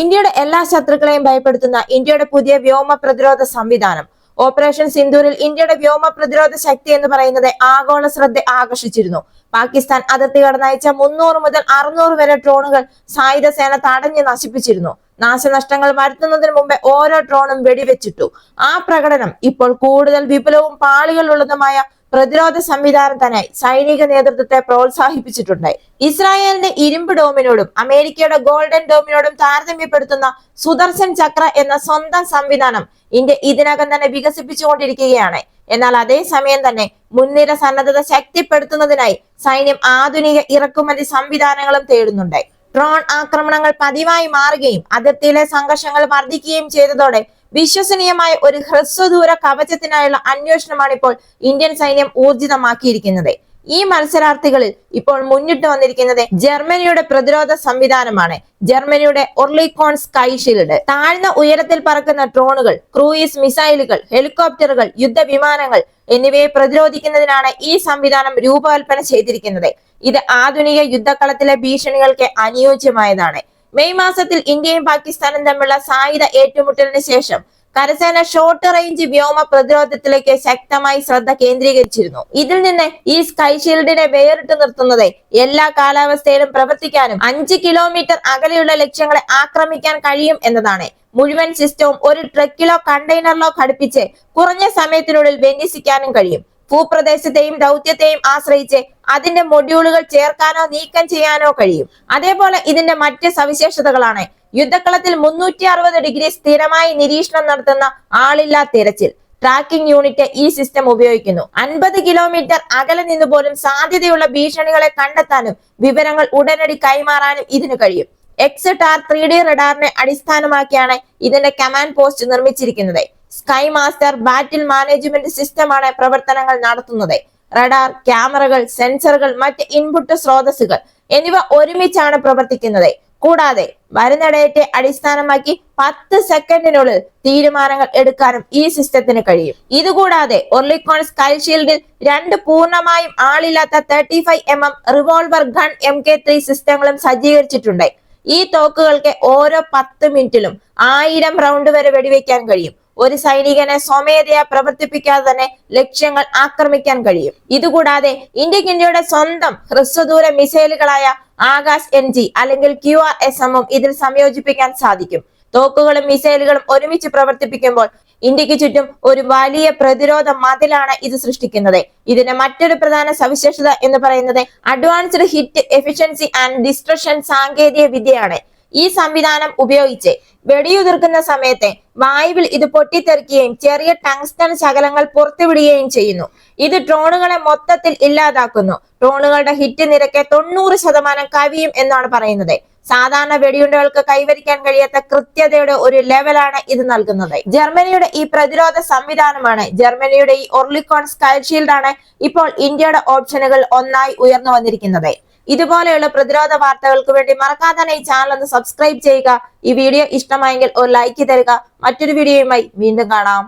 ഇന്ത്യയുടെ എല്ലാ ശത്രുക്കളെയും ഭയപ്പെടുത്തുന്ന ഇന്ത്യയുടെ പുതിയ വ്യോമ പ്രതിരോധ സംവിധാനം. ഓപ്പറേഷൻ സിന്ദൂരിൽ ഇന്ത്യയുടെ വ്യോമ പ്രതിരോധ ശക്തി എന്ന് പറയുന്നത് ആഗോള ശ്രദ്ധ ആകർഷിച്ചിരുന്നു. പാകിസ്ഥാൻ അതിർത്തി കടന്നയച്ച മുന്നൂറ് മുതൽ അറുന്നൂറ് വരെ ഡ്രോണുകൾ സായുധ സേന തടഞ്ഞ് നശിപ്പിച്ചിരുന്നു. നാശനഷ്ടങ്ങൾ വരുത്തുന്നതിന് മുമ്പേ ഓരോ ഡ്രോണും വെടിവെച്ചിട്ടു. ആ പ്രകടനം ഇപ്പോൾ കൂടുതൽ വിപുലവും പാളികളുള്ളതുമായ പ്രതിരോധ സംവിധാനം തന്നെ സൈനിക നേതൃത്വത്തെ പ്രോത്സാഹിപ്പിച്ചിട്ടുണ്ട്. ഇസ്രായേലിന്റെ ഇരുമ്പ് ഡോമിനോടും അമേരിക്കയുടെ ഗോൾഡൻ ഡോമിനോടും താരതമ്യപ്പെടുത്തുന്ന സുദർശൻ ചക്ര എന്ന സ്വന്തം സംവിധാനം ഇന്ത്യ ഇതിനകം തന്നെ വികസിപ്പിച്ചുകൊണ്ടിരിക്കുകയാണ്. എന്നാൽ അതേസമയം തന്നെ മുൻനിര സന്നദ്ധത ശക്തിപ്പെടുത്തുന്നതിനായി സൈന്യം ആധുനിക ഇറക്കുമതി സംവിധാനങ്ങളും തേടുന്നുണ്ട്. ഡ്രോൺ ആക്രമണങ്ങൾ പതിവായി മാറുകയും അതിർത്തിയിലെ സംഘർഷങ്ങൾ വർദ്ധിക്കുകയും ചെയ്തതോടെ വിശ്വസനീയമായ ഒരു ഹ്രസ്വദൂര കവചത്തിനായുള്ള അന്വേഷണമാണ് ഇപ്പോൾ ഇന്ത്യൻ സൈന്യം ഊർജിതമാക്കിയിരിക്കുന്നത്. ഈ മത്സരാർത്ഥികളിൽ ഇപ്പോൾ മുന്നിട്ട് വന്നിരിക്കുന്നത് ജർമ്മനിയുടെ പ്രതിരോധ സംവിധാനമാണ്. ജർമ്മനിയുടെ ഒർലിക്കോൺ സ്കൈ ഷീൽഡ്. താഴ്ന്ന ഉയരത്തിൽ പറക്കുന്ന ഡ്രോണുകൾ ക്രൂയിസ് മിസൈലുകൾ ഹെലികോപ്റ്ററുകൾ യുദ്ധവിമാനങ്ങൾ എന്നിവയെ പ്രതിരോധിക്കുന്നതിനാണ് ഈ സംവിധാനം രൂപകൽപ്പന ചെയ്തിരിക്കുന്നത്. ഇത് ആധുനിക യുദ്ധക്കളത്തിലെ ഭീഷണികൾക്ക് അനുയോജ്യമായതാണ്. മെയ് മാസത്തിൽ ഇന്ത്യയും പാകിസ്ഥാനും തമ്മിലുള്ള സായുധ ഏറ്റുമുട്ടലിന് ശേഷം കരസേന ഷോർട്ട് റേഞ്ച് വ്യോമ പ്രതിരോധത്തിലേക്ക് ശക്തമായി ശ്രദ്ധ കേന്ദ്രീകരിച്ചിരുന്നു. ഇതിൽ നിന്ന് ഈ സ്കൈ ഷീൽഡിനെ വേറിട്ട് നിർത്തുന്നത് എല്ലാ കാലാവസ്ഥയിലും പ്രവർത്തിക്കാനും അഞ്ച് കിലോമീറ്റർ അകലെയുള്ള ലക്ഷ്യങ്ങളെ ആക്രമിക്കാൻ കഴിയും എന്നതാണ്. മുഴുവൻ സിസ്റ്റവും ഒരു ട്രക്കിലോ കണ്ടെയ്നറിലോ ഘടിപ്പിച്ച് കുറഞ്ഞ സമയത്തിനുള്ളിൽ വിന്യസിക്കാനും കഴിയും. ഭൂപ്രദേശത്തെയും ദൗത്യത്തെയും ആശ്രയിച്ച് അതിന്റെ മൊഡ്യൂളുകൾ ചേർക്കാനോ നീക്കം ചെയ്യാനോ കഴിയും. അതേപോലെ ഇതിന്റെ മറ്റ് സവിശേഷതകളാണ്. യുദ്ധക്കളത്തിൽ മുന്നൂറ്റി അറുപത് ഡിഗ്രി സ്ഥിരമായി നിരീക്ഷണം നടത്തുന്ന ആളില്ലാ തിരച്ചിൽ. ട്രാക്കിംഗ് യൂണിറ്റ് ഈ സിസ്റ്റം ഉപയോഗിക്കുന്നു. അൻപത് കിലോമീറ്റർ അകലെ നിന്ന് പോലും സാധ്യതയുള്ള ഭീഷണികളെ കണ്ടെത്താനും വിവരങ്ങൾ ഉടനടി കൈമാറാനും ഇതിന് കഴിയും. എക്സ് ടാർ ത്രീ ഡി റഡാറിനെ അടിസ്ഥാനമാക്കിയാണ് ഇതിന്റെ കമാൻഡ് പോസ്റ്റ് നിർമ്മിച്ചിരിക്കുന്നത്. സ്കൈ മാസ്റ്റർ ബാറ്റിൽ മാനേജ്മെന്റ് സിസ്റ്റമാണ് പ്രവർത്തനങ്ങൾ നടത്തുന്നത്. റഡാർ ക്യാമറകൾ സെൻസറുകൾ മറ്റ് ഇൻപുട്ട് സ്രോതസ്സുകൾ എന്നിവ ഒരുമിച്ചാണ് പ്രവർത്തിക്കുന്നത്. കൂടാതെ വരുന്ന ഡേറ്റയെ അടിസ്ഥാനമാക്കി പത്ത് സെക്കൻഡിനുള്ളിൽ തീരുമാനങ്ങൾ എടുക്കാനും ഈ സിസ്റ്റത്തിന് കഴിയും. ഇതുകൂടാതെ ഒർലിക്കോൺ സ്കൈ ഷീൽഡിൽ രണ്ട് പൂർണമായും ആളില്ലാത്ത thirty five M M revolver gun M K three സിസ്റ്റങ്ങളും സജ്ജീകരിച്ചിട്ടുണ്ട്. ഈ തോക്കുകൾക്ക് ഓരോ പത്ത് മിനിറ്റിലും ആയിരം റൗണ്ട് വരെ വെടിവെക്കാൻ കഴിയും. ഒരു സൈനികനെ സ്വമേധയാ പ്രവർത്തിപ്പിക്കാതെ തന്നെ ലക്ഷ്യങ്ങൾ ആക്രമിക്കാൻ കഴിയും. ഇതുകൂടാതെ ഇന്ത്യയ്ക്ക് ഇന്ത്യയുടെ സ്വന്തം ഹ്രസ്വദൂര മിസൈലുകളായ ആകാശ് എൻ ജി അല്ലെങ്കിൽ ക്യു ആർ എസ് എമ്മും ഇതിൽ സംയോജിപ്പിക്കാൻ സാധിക്കും. തോക്കുകളും മിസൈലുകളും ഒരുമിച്ച് പ്രവർത്തിപ്പിക്കുമ്പോൾ ഇന്ത്യയ്ക്ക് ചുറ്റും ഒരു വലിയ പ്രതിരോധ മതിലാണ് ഇത് സൃഷ്ടിക്കുന്നത്. ഇതിന്റെ മറ്റൊരു പ്രധാന സവിശേഷത എന്ന് പറയുന്നത് advanced hit efficiency and destruction സാങ്കേതിക വിദ്യയാണ്. ഈ സംവിധാനം ഉപയോഗിച്ച് വെടിയുതിർക്കുന്ന സമയത്ത് വായുവിൽ ഇത് പൊട്ടിത്തെറിക്കുകയും ചെറിയ ടങ്സ്റ്റൺ ശകലങ്ങൾ പുറത്തുവിടുകയും ചെയ്യുന്നു. ഇത് ഡ്രോണുകളെ മൊത്തത്തിൽ ഇല്ലാതാക്കുന്നു. ഡ്രോണുകളുടെ ഹിറ്റ് നിരക്ക് തൊണ്ണൂറ് ശതമാനം കവിയും എന്നാണ് പറയുന്നത്. സാധാരണ വെടിയുണ്ടകൾക്ക് കൈവരിക്കാൻ കഴിയാത്ത കൃത്യതയുടെ ഒരു ലെവലാണ് ഇത് നൽകുന്നത്. ജർമ്മനിയുടെ ഈ പ്രതിരോധ സംവിധാനമാണ് ജർമ്മനിയുടെ ഈ ഒർലിക്കോൺ സ്കൈ ഷീൽഡ് ആണ് ഇപ്പോൾ ഇന്ത്യയുടെ ഓപ്ഷനുകൾ ഒന്നായി ഉയർന്നു വന്നിരിക്കുന്നത്. ഇതുപോലെയുള്ള പ്രതിരോധ വാർത്തകൾക്ക് വേണ്ടി മറക്കാതെ ഈ ചാനൽ ഒന്ന് സബ്സ്ക്രൈബ് ചെയ്യുക. ഈ വീഡിയോ ഇഷ്ടമായെങ്കിൽ ഒരു ലൈക്ക് തരിക. മറ്റൊരു വീഡിയോയുമായി വീണ്ടും കാണാം.